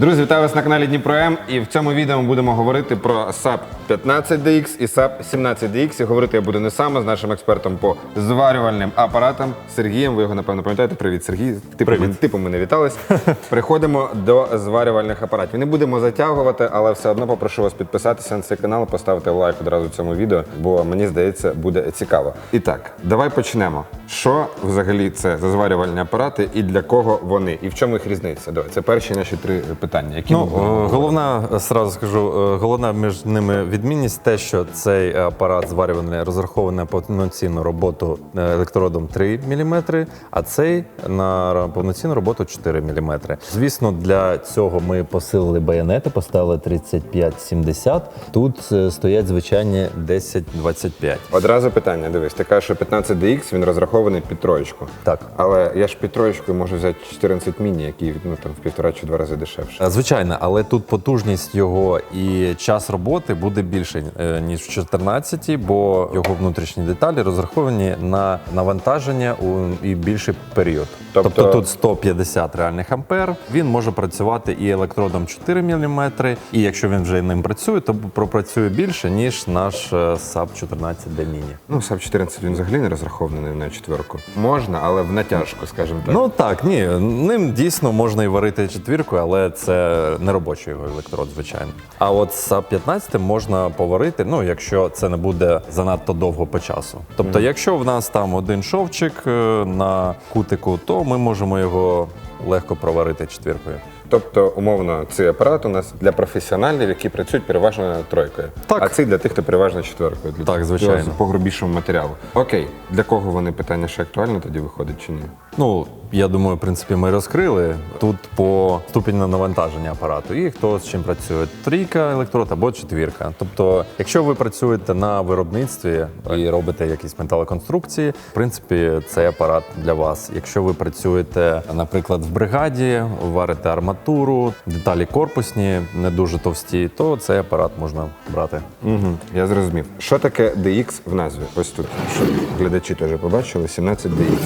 Друзі, вітаю вас на каналі Дніпро М. І в цьому відео ми будемо говорити про SAP 15DX і SAP 17DX. І говорити я буду не саме з нашим експертом по зварювальним апаратам Сергієм. Ви його напевно пам'ятаєте. Привіт, Сергій. Типу, Ми, типу ми не вітались. Приходимо до зварювальних апаратів. Не будемо затягувати, але все одно попрошу вас підписатися на цей канал, поставити лайк одразу цьому відео, бо мені здається, буде цікаво. І так, давай почнемо. Що взагалі це за зварювальні апарати і для кого вони? І в чому їх різниця? Давай, це перші наші три питання. Які Ну, головна, сразу скажу, е, головна між ними відмінність те, що цей апарат зварювальний розрахований на повноцінну роботу е, електродом 3 мм, а цей на повноцінну роботу 4 мм. Звісно, для цього ми посилили байонети, поставили 35-70. Тут е, стоять звичайні 10-25. Одразу питання, дивись, ти кажеш, що 15DX він розрахований під троєчку. Так. Але я ж під троєчкою можу взяти 14 міні, який ну, там, в півтора чи два рази дешевше. Е, Звичайно, але тут потужність його і час роботи буде більше е, ніж в 14, бо його внутрішні деталі розраховані на навантаження у і більший період. Тобто- Тобто, тут 150 реальних ампер. Він може працювати і електродом 4 мм, і якщо він вже ним працює, то пропрацює більше ніж наш е, SAP 14 d Mini. Ну, SAP 14 він взагалі не розрахований на четверку. Можна, але в натяжку, скажімо так. Ну так, ні, ним дійсно можна і варити четвіркою, але це не робочий його електрод, звичайно. А от з 15 можна поварити, ну якщо це не буде занадто довго по часу. Тобто, якщо в нас там один шовчик е, на кутику, то ми можемо його легко проварити четвіркою. Тобто, умовно, цей апарат у нас для професіоналів, які працюють переважно тройкою. Так. А цей для тих, хто переважно четверкою. Для Так, звичайно. цього По грубішому матеріалу. Окей, для кого вони питання ще актуальне тоді виходить чи ні? Ну, я думаю, в принципі, ми розкрили тут по ступеню навантаження апарату і хто з чим працює: трійка електрод або четвірка. Тобто, якщо ви працюєте на виробництві і робите якісь металоконструкції, в принципі, цей апарат для вас. Якщо ви працюєте, наприклад, в бригаді, варите арматуру, деталі корпусні, не дуже товсті, то цей апарат можна брати. Угу, я зрозумів. Що таке DX в назві? Ось тут, щоб глядачі теж побачили, 17 DX.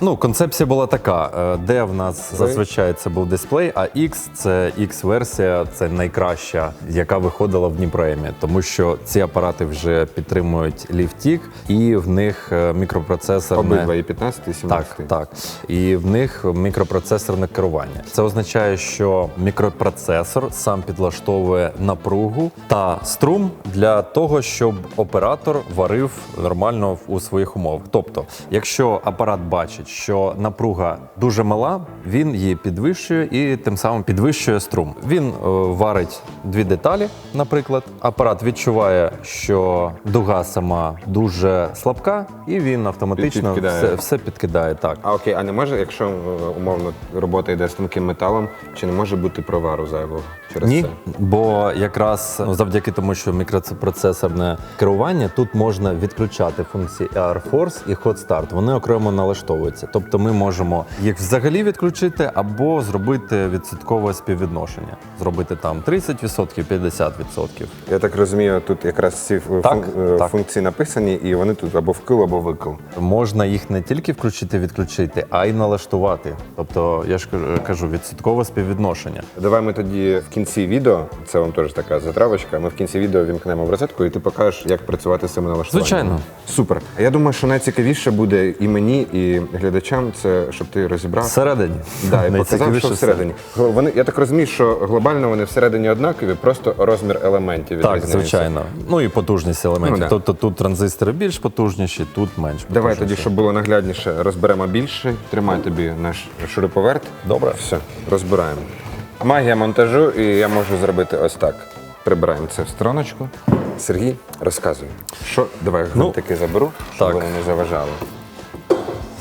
Ну, концепція була така: е, де в нас зазвичай це був дисплей, а X це X-версія, це найкраща, яка виходила в Дніпроемі, тому що ці апарати вже підтримують ліфтік, і в них е, мікропроцесорне Обидва і 15, і 17. так, так. І в них мікропроцесорне керування. Це означає, що мікропроцесор сам підлаштовує напругу та струм для того, щоб оператор варив нормально у своїх умовах. Тобто, якщо апарат бачить, що напруга дуже мала, він її підвищує і тим самим підвищує струм. Він е, варить дві деталі, наприклад. Апарат відчуває, що дуга сама дуже слабка, і він автоматично Підкидає. все, все підкидає так. А окей, а не може, якщо е, умовно робота йде з тонким металом, чи не може бути провару зайвого через Ні, це? бо якраз ну, завдяки тому, що мікропроцесорне керування тут можна відключати функції AR Force і Hot Start. Вони окремо налаштовуються. Тобто ми можемо їх взагалі відключити або зробити відсоткове співвідношення. Зробити там 30%, 50%. Я так розумію, тут якраз ці Так, фун- е, так. функції написані, і вони тут або вкил, або викил. Можна їх не тільки включити, відключити, а й налаштувати. Тобто, я ж кажу, відсоткове співвідношення. Давай ми тоді в кінці відео, це вам теж така затравочка. Ми в кінці відео вімкнемо в розетку, і ти покажеш, як працювати з цими налаштуваннями. Звичайно. Супер. А Я думаю, що найцікавіше буде і мені, і глядачам, це щоб ти розібрав. Всередині. Да, і показав, що всередині. Вони, я так розумію, що глобально вони всередині однакові, просто розмір елементів Так, відрізняється. звичайно. Ну і потужність елементів. Ну, да. Тобто тут транзистори більш потужніші, тут менш потужніші. Давай тоді, щоб було наглядніше, розберемо більше. Тримай тобі наш шуруповерт. Добре. Все, розбираємо. Магія монтажу, і я можу зробити ось так. Прибираємо це в стороночку. Сергій, розказуй. Що? Давай гвинтики заберу, щоб так. вони не заважали.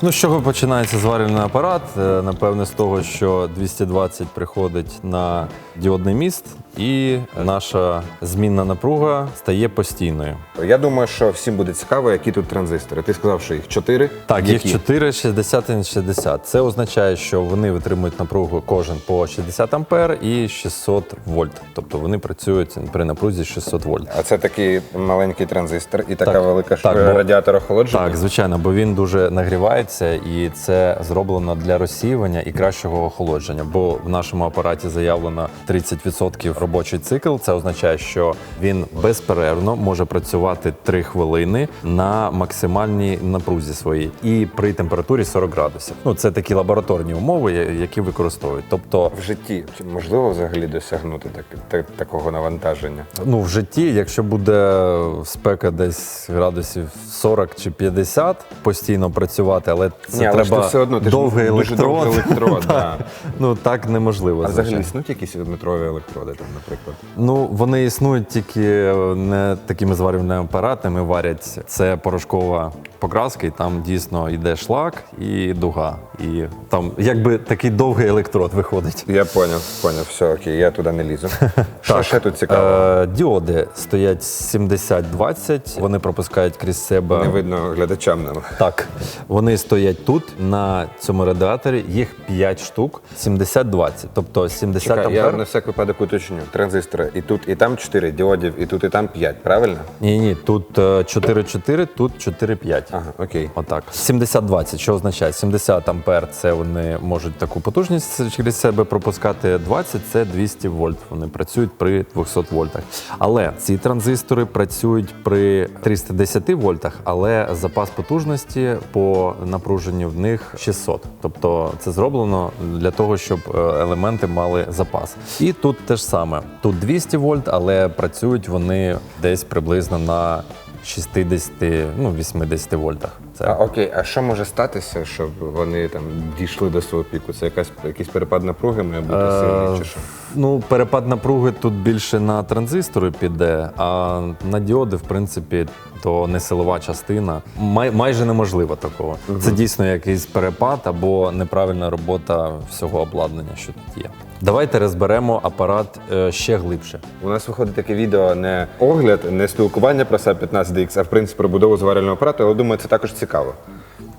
Ну, з чого починається зварювальний апарат? Е, Напевне, з того, що 220 приходить на діодний міст, і наша змінна напруга стає постійною. Я думаю, що всім буде цікаво, які тут транзистори. Ти сказав, що їх чотири. Так, Які? їх 4, 60 і 60. Це означає, що вони витримують напругу кожен по 60 ампер і 600 вольт. Тобто вони працюють при напрузі 600 вольт. А це такий маленький транзистор і така Так, велика так, бо- радіатор охолодження. Так, звичайно, бо він дуже нагріває інновація, і це зроблено для розсіювання і кращого охолодження. Бо в нашому апараті заявлено 30% робочий цикл. Це означає, що він безперервно може працювати 3 хвилини на максимальній напрузі своїй і при температурі 40 градусів. Ну це такі лабораторні умови, які використовують. Тобто, В житті чи можливо взагалі досягнути так, так, такого навантаження? ну в житті, якщо буде спека десь градусів 40 чи 50, постійно працювати, але це Ні, але ж треба ти все одно, ти ж довгий дуже довгий електрод. електрод, да. Ну так неможливо. А взагалі звичайно. існують якісь метрові електроди, там, наприклад? Ну вони існують тільки е, не такими зварювальними апаратами. Варять це порошкова покраска, і там дійсно йде шлак і дуга. І там якби такий довгий електрод виходить. Я поняв, поняв, все окей, я туди не лізу. Що ще тут цікаво? Е, діоди стоять 70-20, вони пропускають крізь себе. Не видно глядачам нам. Так, вони стоять тут на цьому радіаторі. Їх 5 штук, 70-20. Тобто 70 Чекай, я ампер. на всяк випадок уточню. Транзистори. І тут, і там 4 діодів, і тут, і там 5, правильно? Ні, ні, тут е, 4-4, тут 4-5. Ага, окей. Отак. 70-20, що означає? 70 ампер це вони можуть таку потужність через себе пропускати. 20 це 200 вольт. Вони працюють при 200 вольтах. Але ці транзистори працюють при 310 вольтах, але запас потужності по напруженню в них 600. Тобто це зроблено для того, щоб е, елементи мали запас. І тут те ж саме. Тут 200 вольт, але працюють вони десь приблизно на 60, ну 80 вольтах. Це А, окей, а що може статися, щоб вони там дійшли до свого піку? Це якась якийсь перепад напруги має бути Е, сильний чи що? Ну, перепад напруги тут більше на транзистори піде, а на діоди, в принципі, то не силова частина. Май, майже неможливо такого. Це дійсно якийсь перепад або неправильна робота всього обладнання, що тут є. Давайте розберемо апарат е, ще глибше. У нас виходить таке відео не огляд, не спілкування про SAP 15DX, а в принципі про будову зварювального апарату, але думаю, це також цікаво.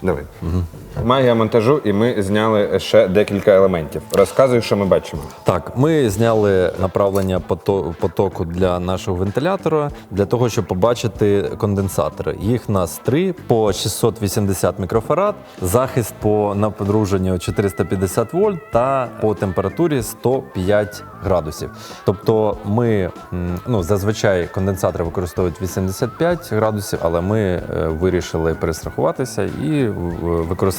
Давай. Магія монтажу, і ми зняли ще декілька елементів. Розказуй, що ми бачимо. Так, ми зняли направлення потоку для нашого вентилятора для того, щоб побачити конденсатори. Їх нас три по 680 мікрофарад, захист по напруженню 450 вольт та по температурі 105 градусів. Тобто, ми ну зазвичай конденсатори використовують 85 градусів, але ми е, вирішили перестрахуватися і е,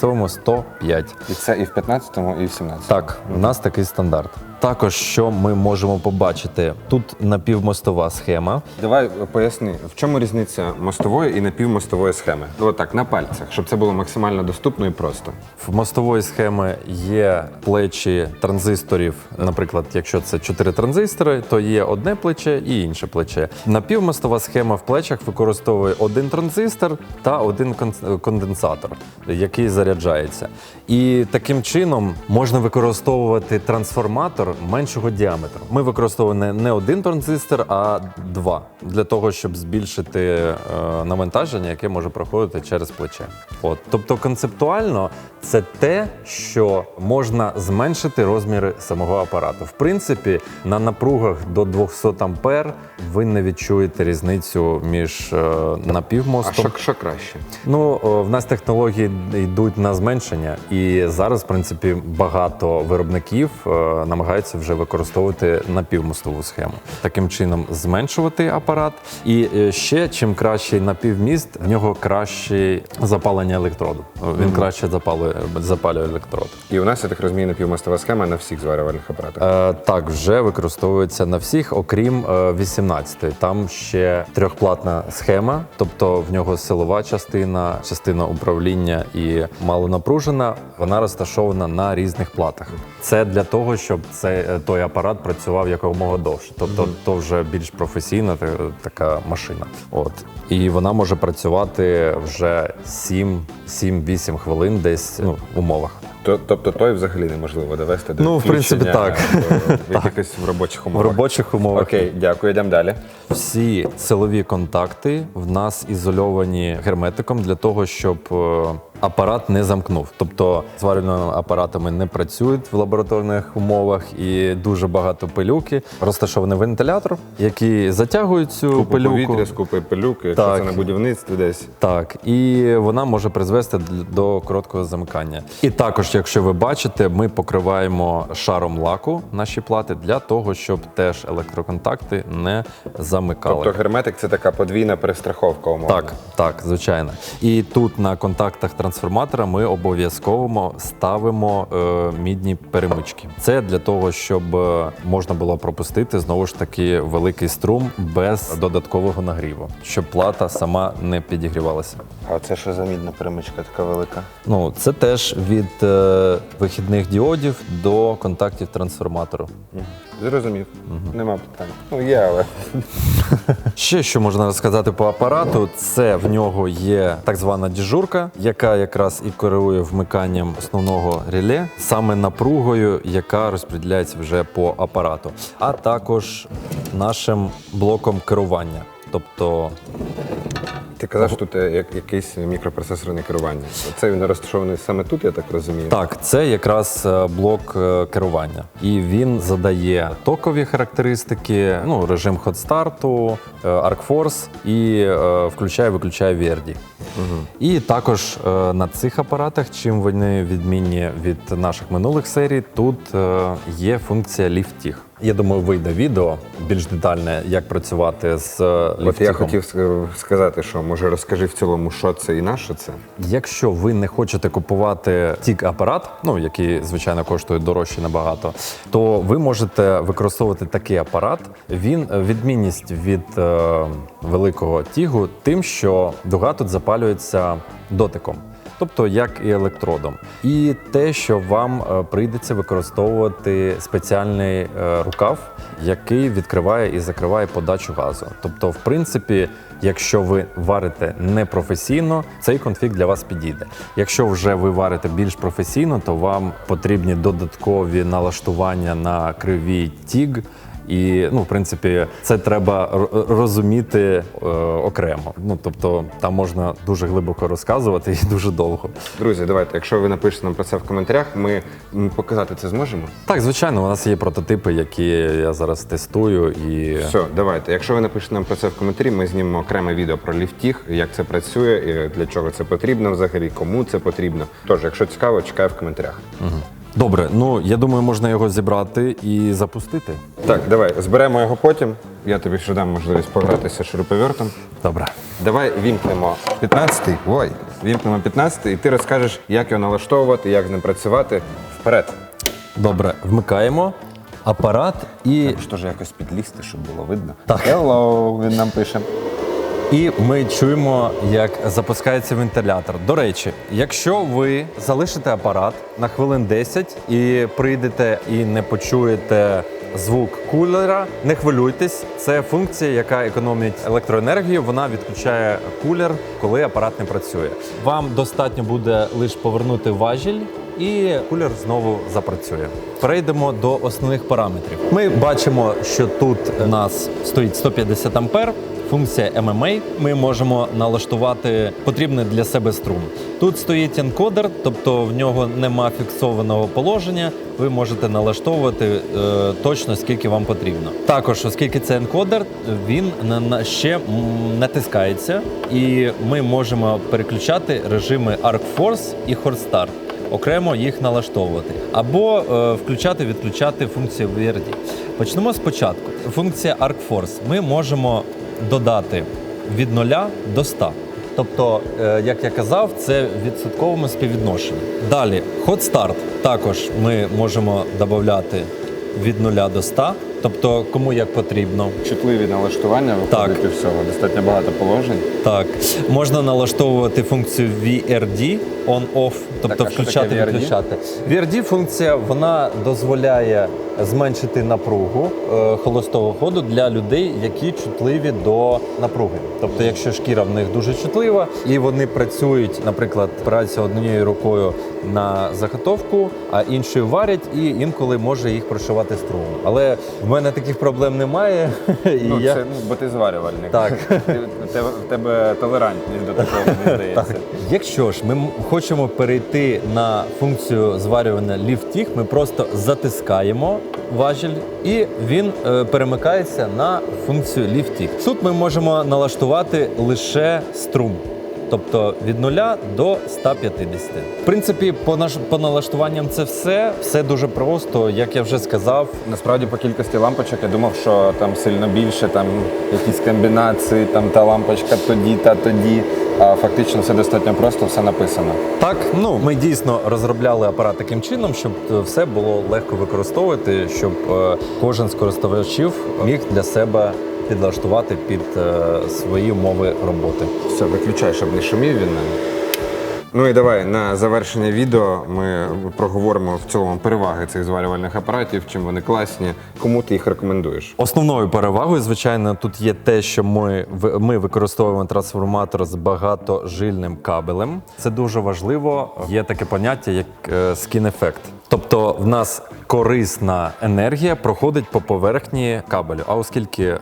використовуємо 105. І це і в 15-му, і в 17-му. Так, у нас такий стандарт. Також що ми можемо побачити, тут напівмостова схема. Давай поясни, в чому різниця мостової і напівмостової схеми? Отак, на пальцях, щоб це було максимально доступно і просто. В мостової схеми є плечі транзисторів. Наприклад, якщо це 4 транзистори, то є одне плече і інше плече. Напівмостова схема в плечах використовує один транзистор та один конденсатор, який заряджається. І таким чином можна використовувати трансформатор меншого діаметру. Ми використовуємо не- один транзистор, а два для того, щоб збільшити е, навантаження, яке може проходити через плече. От, тобто концептуально це те, що можна зменшити розміри самого апарату. В принципі, на напругах до 200 ампер ви не відчуєте різницю між е, А напівмостом. що, що краще? Ну, о, в нас технології йдуть на зменшення, і зараз, в принципі, багато виробників е, намагаються вже використовувати напівмостову схему. Таким чином зменшувати апарат. І е, ще чим кращий напівміст, в нього краще запалення електроду. Він краще запалює, запалює електрод. І у нас, я так розумію, напівмостова схема на всіх зварювальних апаратах. Е, так, вже використовується на всіх, окрім е, 18-ї. Там ще трьохплатна схема, тобто в нього силова частина, частина управління і малонапружена. Вона розташована на різних платах. Це для того, щоб цей той апарат працював якомога довше. Тобто, то вже більш професійна та- така машина. От і вона може працювати вже 7-8 хвилин, десь ну, в умовах. Тобто той взагалі неможливо довести до Ну, в принципі, так. В якихось в робочих умовах. В робочих умовах Окей, дякую, йдемо далі. Всі силові контакти в нас ізольовані герметиком для того, щоб е, апарат не замкнув. Тобто зварювальними апаратами не працюють в лабораторних умовах і дуже багато пилюки. Розташований вентилятор, який затягує цю Купа пилюку. повітря, з купи пилюки, якщо Так. це на будівництві десь. Так, і вона може призвести до короткого замикання. І також, якщо ви бачите, ми покриваємо шаром лаку наші плати для того, щоб теж електроконтакти не замикали. Тобто герметик це така подвійна перестраховка, умовно. Так, так, звичайно. І тут на контактах трансформатора ми обов'язково ставимо е, мідні перемички. Це для того, щоб е, можна було пропустити знову ж таки великий струм без додаткового нагріву, щоб плата сама не підігрівалася. А це що за мідна перемичка така велика? Ну, це теж від е, вихідних діодів до контактів трансформатору. Зрозумів. Нема питань. Ну є, але. Ще що можна розказати по апарату, це в нього є так звана діжурка, яка якраз і керує вмиканням основного реле, саме напругою, яка розподіляється вже по апарату, а також нашим блоком керування. Тобто Ти казав, що тут як, якийсь мікропроцесорне керування. Це він розташований саме тут, я так розумію. Так, це якраз е, блок е, керування, і він задає токові характеристики, ну режим хот-старту, е, і е, включає-виключає VRD. І також на цих апаратах, чим вони відмінні від наших минулих серій, тут є функція LiftTig. Я думаю, вийде відео більш детальне, як працювати з е, От я хотів сказати, що може розкажи в цілому, що це і на що це. Якщо ви не хочете купувати тік апарат, ну який звичайно коштує дорожче набагато, то ви можете використовувати такий апарат. Він е, відмінність від е, великого тігу, тим, що дуга тут запалюється дотиком. Тобто як і електродом, і те, що вам е, прийдеться використовувати спеціальний е, рукав, який відкриває і закриває подачу газу. Тобто, в принципі, якщо ви варите непрофесійно, цей конфіг для вас підійде. Якщо вже ви варите більш професійно, то вам потрібні додаткові налаштування на кривій тіг. І ну, в принципі, це треба розуміти е, окремо. Ну тобто, там можна дуже глибоко розказувати і дуже довго. Друзі, давайте, якщо ви напишете нам про це в коментарях, ми показати це зможемо. Так, звичайно, у нас є прототипи, які я зараз тестую, і Все, давайте. Якщо ви напишете нам про це в коментарі, ми знімемо окреме відео про ліфтіг, як це працює, і для чого це потрібно взагалі, кому це потрібно. Тож, якщо цікаво, чекаю в коментарях. Добре. Ну я думаю, можна його зібрати і запустити. Так, давай, зберемо його потім. Я тобі ще дам можливість погратися шуруповертом. Добре. Давай вімкнемо 15-й. Ой, вімкнемо 15-й, і ти розкажеш, як його налаштовувати, як з ним працювати. Вперед. Добре, вмикаємо апарат і Що ж якось підлізти, щоб було видно. Так. Hello, він нам пише. І ми чуємо, як запускається вентилятор. До речі, якщо ви залишите апарат на хвилин 10 і прийдете і не почуєте звук кулера, не хвилюйтесь. Це функція, яка економить електроенергію. Вона відключає кулер, коли апарат не працює. Вам достатньо буде лише повернути важіль. І кулер знову запрацює. Перейдемо до основних параметрів. Ми бачимо, що тут у нас стоїть 150 ампер. Функція MMA. Ми можемо налаштувати потрібний для себе струм. Тут стоїть енкодер, тобто в нього нема фіксованого положення. Ви можете налаштовувати е, точно скільки вам потрібно. Також, оскільки це енкодер, він на, ще натискається, і ми можемо переключати режими Arc Force і Hot Start окремо їх налаштовувати або е, включати, відключати функцію VRD. Почнемо спочатку. Функція Arc Force. Ми можемо додати від 0 до 100. Тобто, е, як я казав, це в відсотковому співвідношенні. Далі, Hot Start. Також ми можемо додати від 0 до 100, тобто кому як потрібно. Чутливі налаштування виходить і всього. Достатньо багато положень. Так, можна налаштовувати функцію VRD on-off, тобто Так, а що включати таке VRD? відключати. VRD функція вона дозволяє зменшити напругу е, холостого ходу для людей, які чутливі до напруги. Тобто, якщо шкіра в них дуже чутлива, і вони працюють, наприклад, опираються однією рукою на заготовку, а іншою варять, і інколи може їх прошивати струмом. Але в мене таких проблем немає. І Ну, я... це, ну, бо ти зварювальник. Так. Ти, в тебе, толерантність до такого, мені здається. Якщо ж ми хочемо перейти на функцію зварювання ліфтіг, ми просто затискаємо важіль і він е, перемикається на функцію ліфтік. Тут ми можемо налаштувати лише струм. Тобто від 0 до 150. В принципі, по наш по налаштуванням це все. Все дуже просто. Як я вже сказав, Насправді по кількості лампочок я думав, що там сильно більше, там якісь комбінації, там та лампочка тоді, та тоді. А фактично все достатньо просто, все написано. Так, ну ми дійсно розробляли апарат таким чином, щоб е, все було легко використовувати, щоб е, кожен з користувачів міг для себе підлаштувати під е, свої умови роботи. Все, виключай, щоб не шумів він. Ну і давай на завершення відео ми проговоримо в цілому переваги цих зварювальних апаратів, чим вони класні, кому ти їх рекомендуєш. Основною перевагою, звичайно, тут є те, що ми, ми використовуємо трансформатор з багатожильним кабелем. Це дуже важливо. Є таке поняття, як скін-ефект. Тобто в нас корисна енергія проходить по поверхні кабелю. А оскільки е,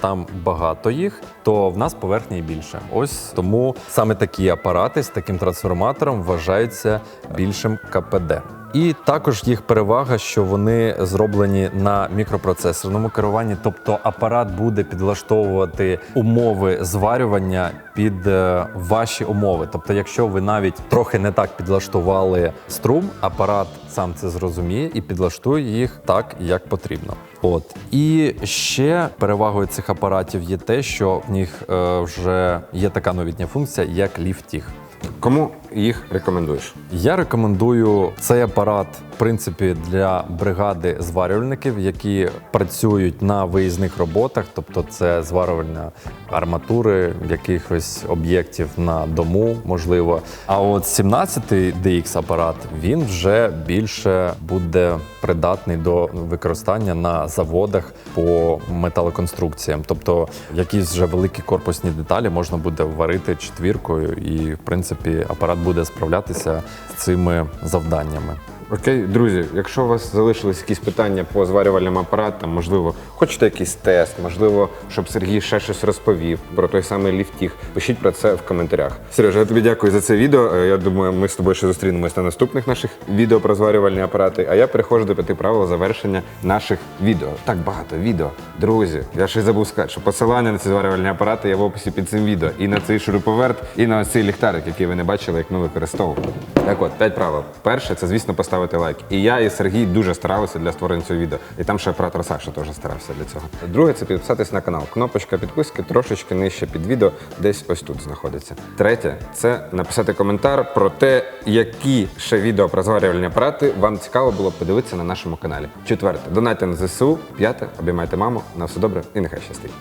там багато їх, то в нас поверхні більше. Ось тому саме такі апарати з таким трансформатором вважаються більшим КПД. І також їх перевага, що вони зроблені на мікропроцесорному керуванні, тобто апарат буде підлаштовувати умови зварювання під е, ваші умови. Тобто, якщо ви навіть трохи не так підлаштували струм, апарат сам це зрозуміє і підлаштує їх так, як потрібно. От і ще перевагою цих апаратів є те, що в них е, вже є така новітня функція, як ліфтіг. Кому їх рекомендуєш? Я рекомендую цей апарат, в принципі, для бригади зварювальників, які працюють на виїзних роботах, тобто це зварювальня арматури якихось об'єктів на дому, можливо. А от 17-й DX апарат він вже більше буде придатний до використання на заводах по металоконструкціям. Тобто якісь вже великі корпусні деталі можна буде варити четвіркою, і в принципі апарат буде справлятися з цими завданнями. Окей, друзі, якщо у вас залишились якісь питання по зварювальним апаратам, можливо, хочете якийсь тест, можливо, щоб Сергій ще щось розповів про той самий ліфтіг, пишіть про це в коментарях. Сережа, я тобі дякую за це відео. Е, Я думаю, ми з тобою ще зустрінемось на наступних наших відео про зварювальні апарати. А я переходжу до п'яти правил завершення наших відео. Так багато відео. Друзі, я ще забув сказати, що посилання на ці зварювальні апарати є в описі під цим відео. І на цей шуруповерт, і на цей ліхтарик, який ви не бачили, як ми використовували. Так от, п'ять правил. Перше, це звісно поставити лайк. І я, і Сергій дуже старалися для створення цього відео. І там ще оператор Саша теж старався для цього. Друге, це підписатись на канал. Кнопочка підписки трошечки нижче під відео, десь ось тут знаходиться. Третє, це написати коментар про те, які ще відео про зварювальні апарати вам цікаво було подивитися на нашому каналі. Четверте, донайте на ЗСУ. П'яте, обіймайте маму. На все добре і нехай щастить.